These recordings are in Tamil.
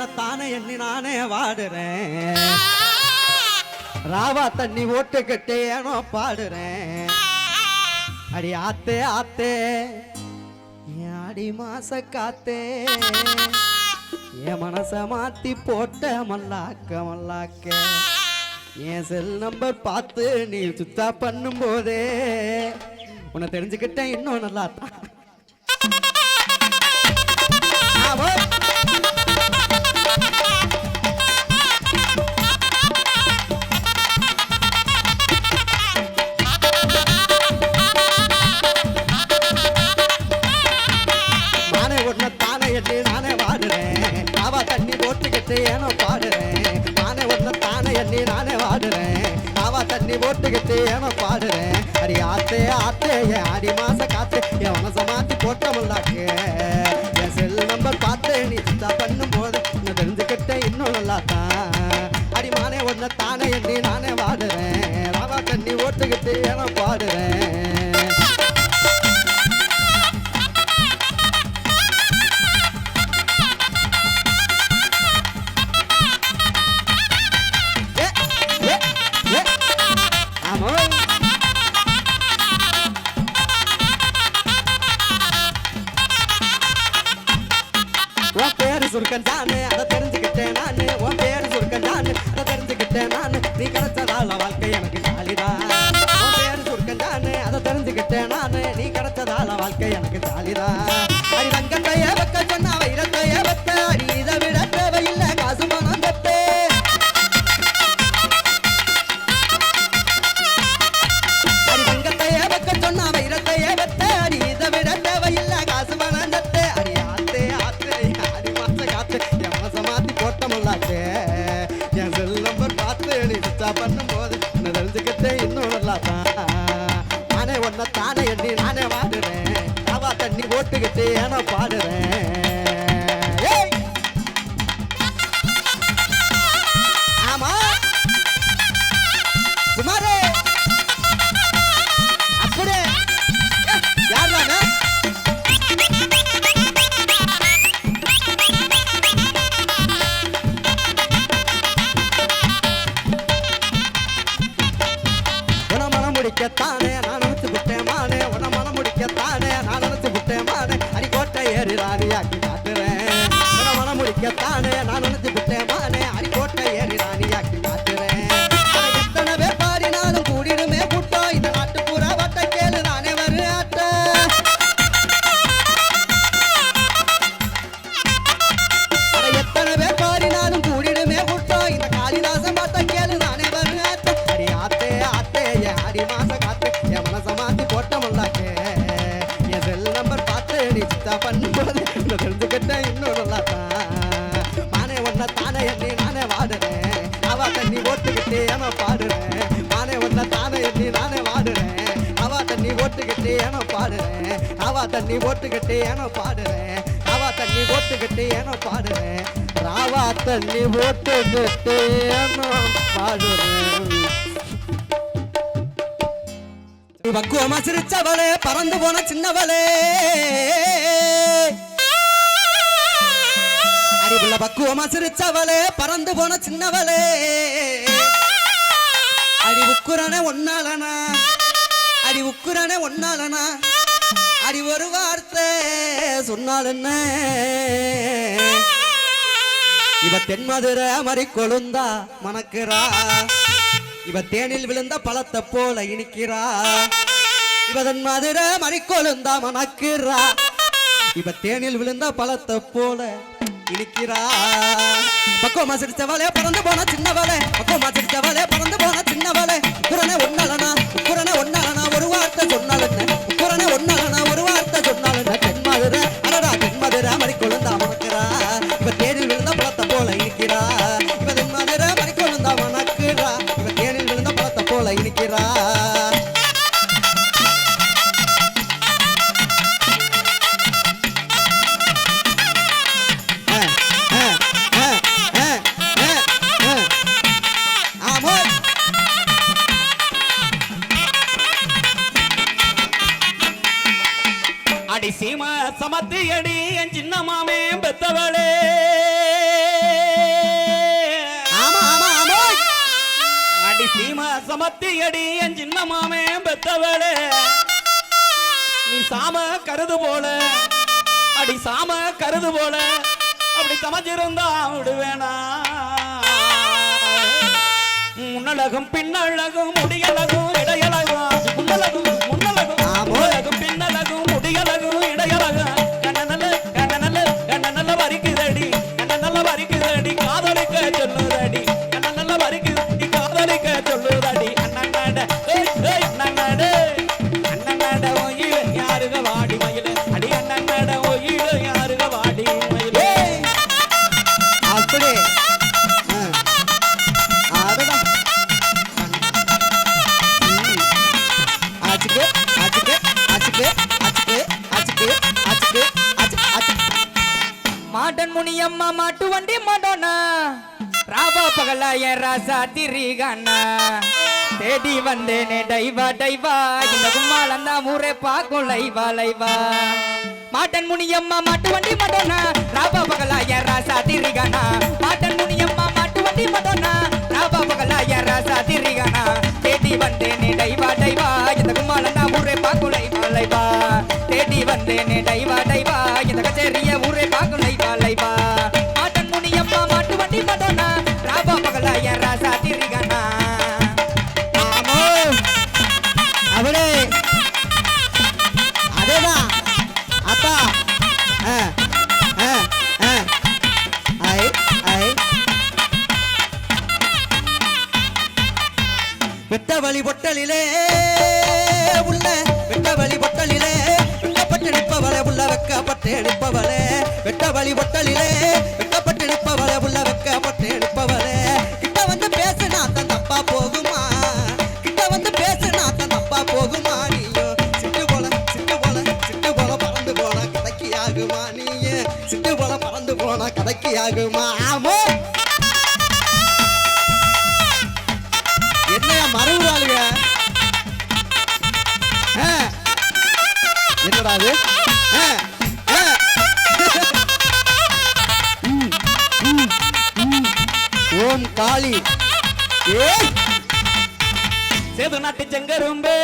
உன்னைத்தானே எண்ணி நானே வாடுறேன். ராவா தண்ணி ஓட்டு கட்டே பாடுறேன். அடி ஆத்தே ஆத்தே. அடி மாச காத்தே. என் மனச மாத்தி போட்ட மல்லாக்க மல்லாக்க. என் செல் நம்பர் பார்த்து நீ சுத்தா பண்ணும் போதே உன்னை தெரிஞ்சுக்கிட்டேன் இன்னும் நல்லா cause i'm Gonzalez. நானே ஒன்ன தானே எண்ணி நானே வாடுறேன். அவா தண்ணி ஓட்டுக்கிட்டு ஏன்னா பாடுறேன். பக்குவமா சிரிச்சவளே பறந்து போன சின்னவளே. அறிவுள்ள பக்குவமா சிரிச்சவளே பறந்து போன சின்னவளே. அடி உக்குறானே ஒன்னாலனா அடி உக்குறானே ஒன்னாலனா அடி ஒரு வார்த்தை சொன்னால் என்ன? இவ தென்மதுரை மறி கொழுந்தா மணக்கிறா? இவ தேனில் விழுந்த பழத்தை போல இனிக்கிறா. இவதன் மதுர மணிக்கோலுந்தா மணக்கிறா. இவ தேனில் விழுந்த பழத்தை போல இனிக்கிறா. பக்குவமா சிரிச்சவளே பறந்து போன சின்னவளே பக்குவமா சிரிச்சவளே பறந்து போன சின்னவளே. சீமா சமத்தி அடி என் சின்ன மாமே பெத்தவளே. நீ சாம கருது போல அடி சாம கருது போல அப்படி சமைச்சிருந்தா விடுவேனா. முன்னழகும் பின்னழகும் முடியழகும் இடையழகும் முன்னழகும் முன்னழகும் முன்னழகும் பின்னழகும் முடியழகும் இடையழகும். கண்ணநல்ல கண்ணநல்ல கண்ணநல்ல வரிக்குதடி கண்ணநல்ல வரிக்குதடி காதலிக்க சொல்லுதடி. அம்மா மாட்டு வண்டி மடோனா ராவா பகலா என் ராசா திரிகானா தேடி வந்தேனே டைவா டைவா. இந்த கும்மாளம் தான் ஊரே பார்க்கும் லைவா லைவா. மாட்டன் முனியம்மா மாட்டு வண்டி மடோனா ராபா பகலா என் ராசா திரிகானா மாட்டன் முனியம்மா மாட்டு வண்டி மடோனா ராபா பகலா என் ராசா திரிகானா தேடி வந்தேனே டைவா டைவா. இந்த கும்மாளம் தான் ஊரே பார்க்கும் லைவா லைவா. தேடி வந்தேனே டைவா டைவா. கூடாது ஓம் காளி. ஏ சேது நாட்டு செங்கரும்பே.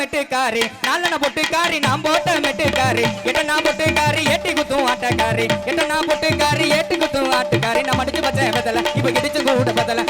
மெட்டுக்காரி நல்லன பொட்டுக்காரி நான் போட்ட மெட்டுக்காரி. எட்ட நான் பொட்டுக்காரி எட்டி குத்தும் ஆட்டக்காரி. எட்ட நான் பொட்டுக்காரி எட்டி குத்தும் ஆட்டுக்காரி. நான் மடிச்சு பச்சை பத்தல இப்ப கிடிச்சு கூட பத்தல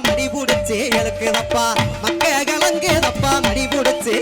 தப்பா மடி பிடிச்சி இழுக்குதப்பா. மக்க கலங்குதப்பா மடி பிடிச்சி.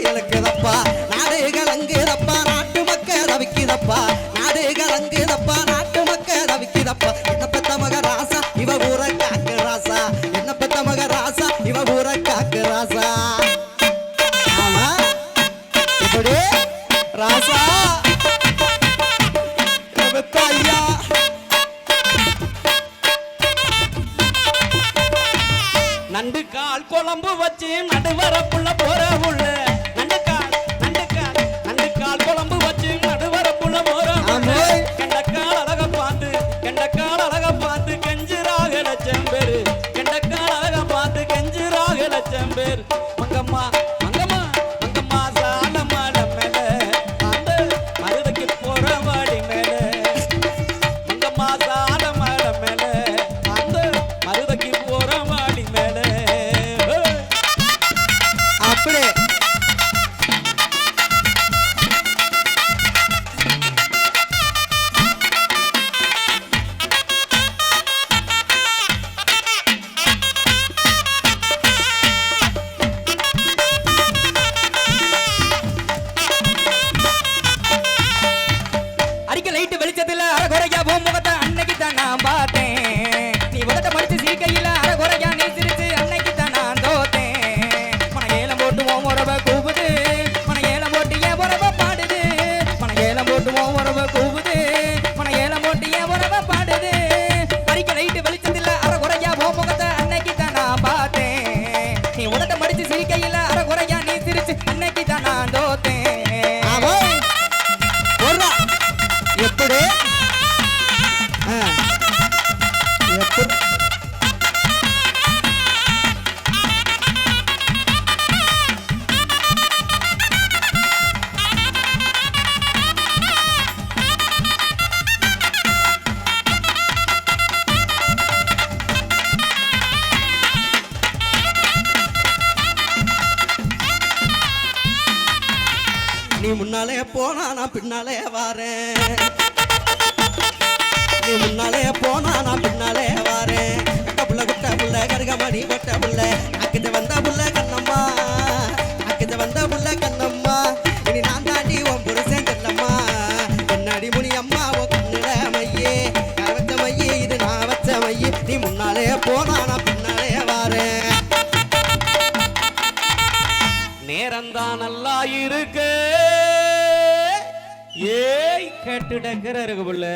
குழம்பு வச்சு நடுவரப்புள்ள போற உள்ள நான் பின்னாலே வாரேன் நீ முன்னாலே போனா நான் பின்னாலே வாரேன் கட்ட புள்ள குட்ட புள்ள கருகமணி கொட்ட புள்ள. அக்கிட்ட வந்த புள்ள கண்ணம்மா. அக்கிட்ட வந்த புள்ள கண்ணம்மா. இனி நான் தாண்டி உன் புருஷன் கண்ணம்மா. பொன்னாடி முனி அம்மா ஓ கண்ணுல மையே. நான் வச்ச மையே? இது நான் வச்ச மையே. நீ முன்னாலே போனா நான் பின்னாலே வாரேன் நேரம்தான் நல்லா இருக்கு. ஏய் கட்டுடங்கிற இருக்கு புள்ள.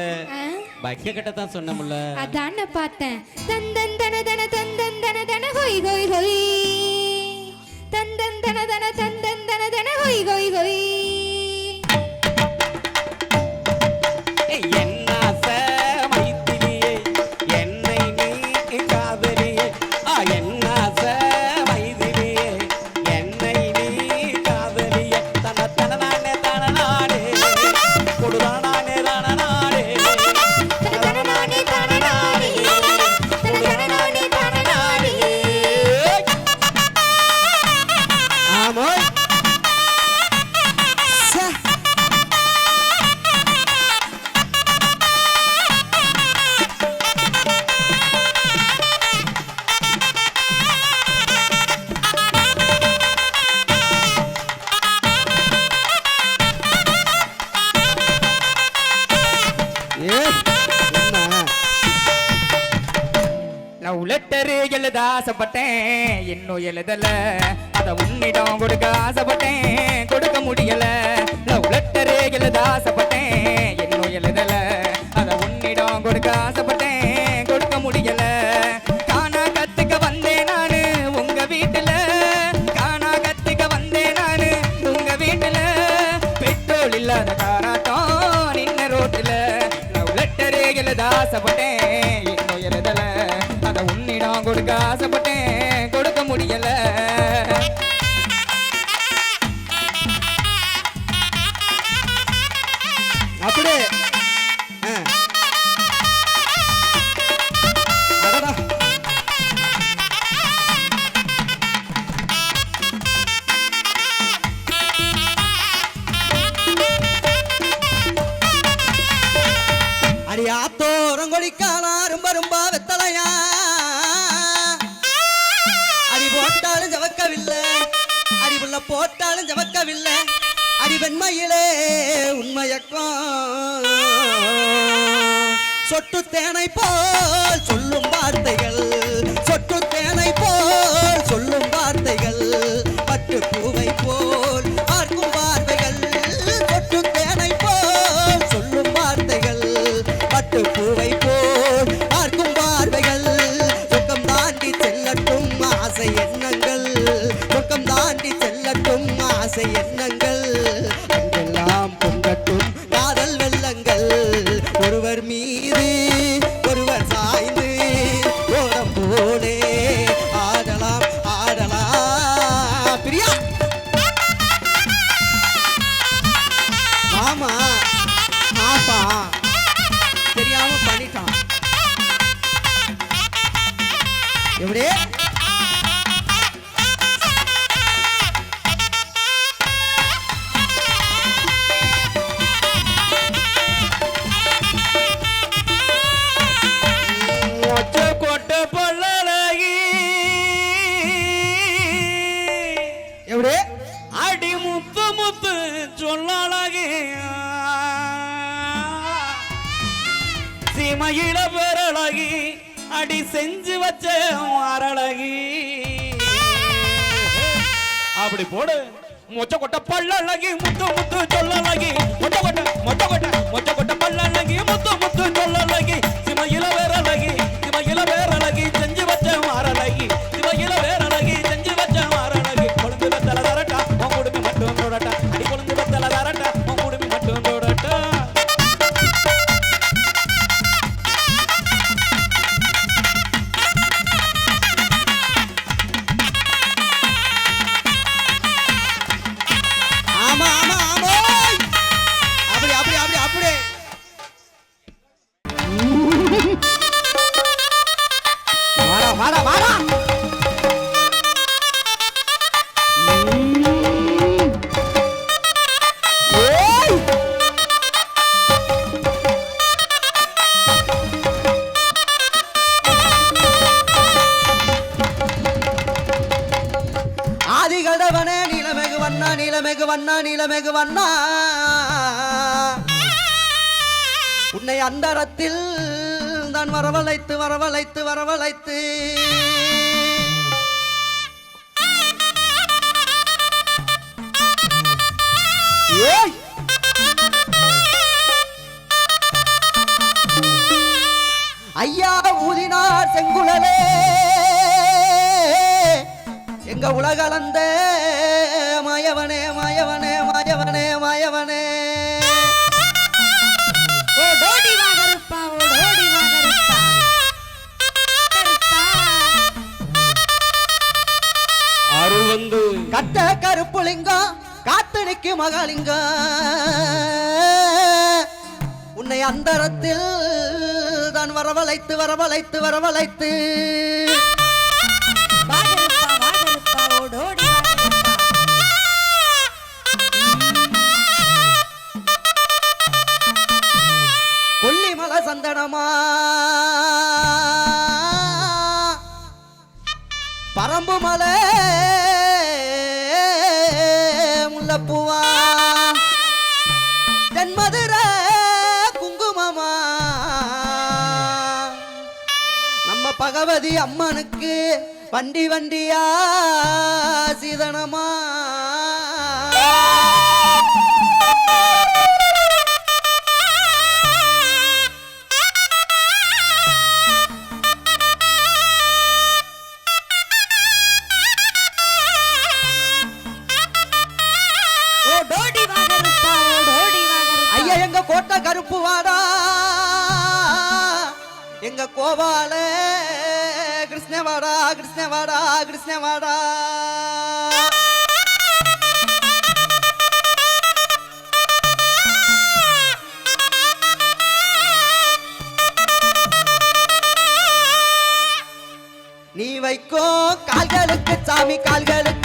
வைக்க கட்ட தான் சொன்னமுல்ல அதான் பார்த்தேன். தந்தன் தன தன தந்தன் தன தன ஹொய் ஹொய் ஹொய். தந்தன் தன தன தந்தன் தன தன ஹொய் ஹொய் ஹொய். என்ன ಎದಲ போட்டாவில்ல போட்டாலும் ஜவக்கவில்ல அடிவெண்மையிலே உண்மையக்கம். சொட்டு தேனை போல் சொல்லும் வார்த்தைகள். சொட்டு தேனை போல் சீமையில பேரழகி அடி செஞ்சு வச்ச அரழகி. அப்படி போடு. மொச்ச கொட்ட பல்லழகி முத்து முத்து சொல்லழகி. மொச்ச கொட்ட மொச்ச கொட்ட மொச்ச கொட்ட பல்லழகி முத்து முத்து சொல்லழகி. உன்னை தான் வரவழைத்து வரவழைத்து வரவழைத்து. ஏய்! ஐயா ஊதினார் செங்குழலே. எங்க உலகளந்த மாயவனே மாயவனே. கட்ட கருப்புலிங்கம் காத்தடிக்கு மகாலிங்கம். உன்னை அந்தரத்தில் தான் வரவழைத்து வரவழைத்து வரவழைத்து. கொல்லிமலை சந்தனமா. பரம்பு மலை முல்லப்பூவா தென்மதுர குங்குமமா? நம்ம பகவதி அம்மனுக்கு வண்டி வண்டியா சீதனமா? எங்க கருப்பு வாடா? எங்க கோபால கிருஷ்ணவாடா கிருஷ்ணவாடா கிருஷ்ணவாடா நீ வைக்கோ கால்களுக்கு சாமி கால்களுக்கு.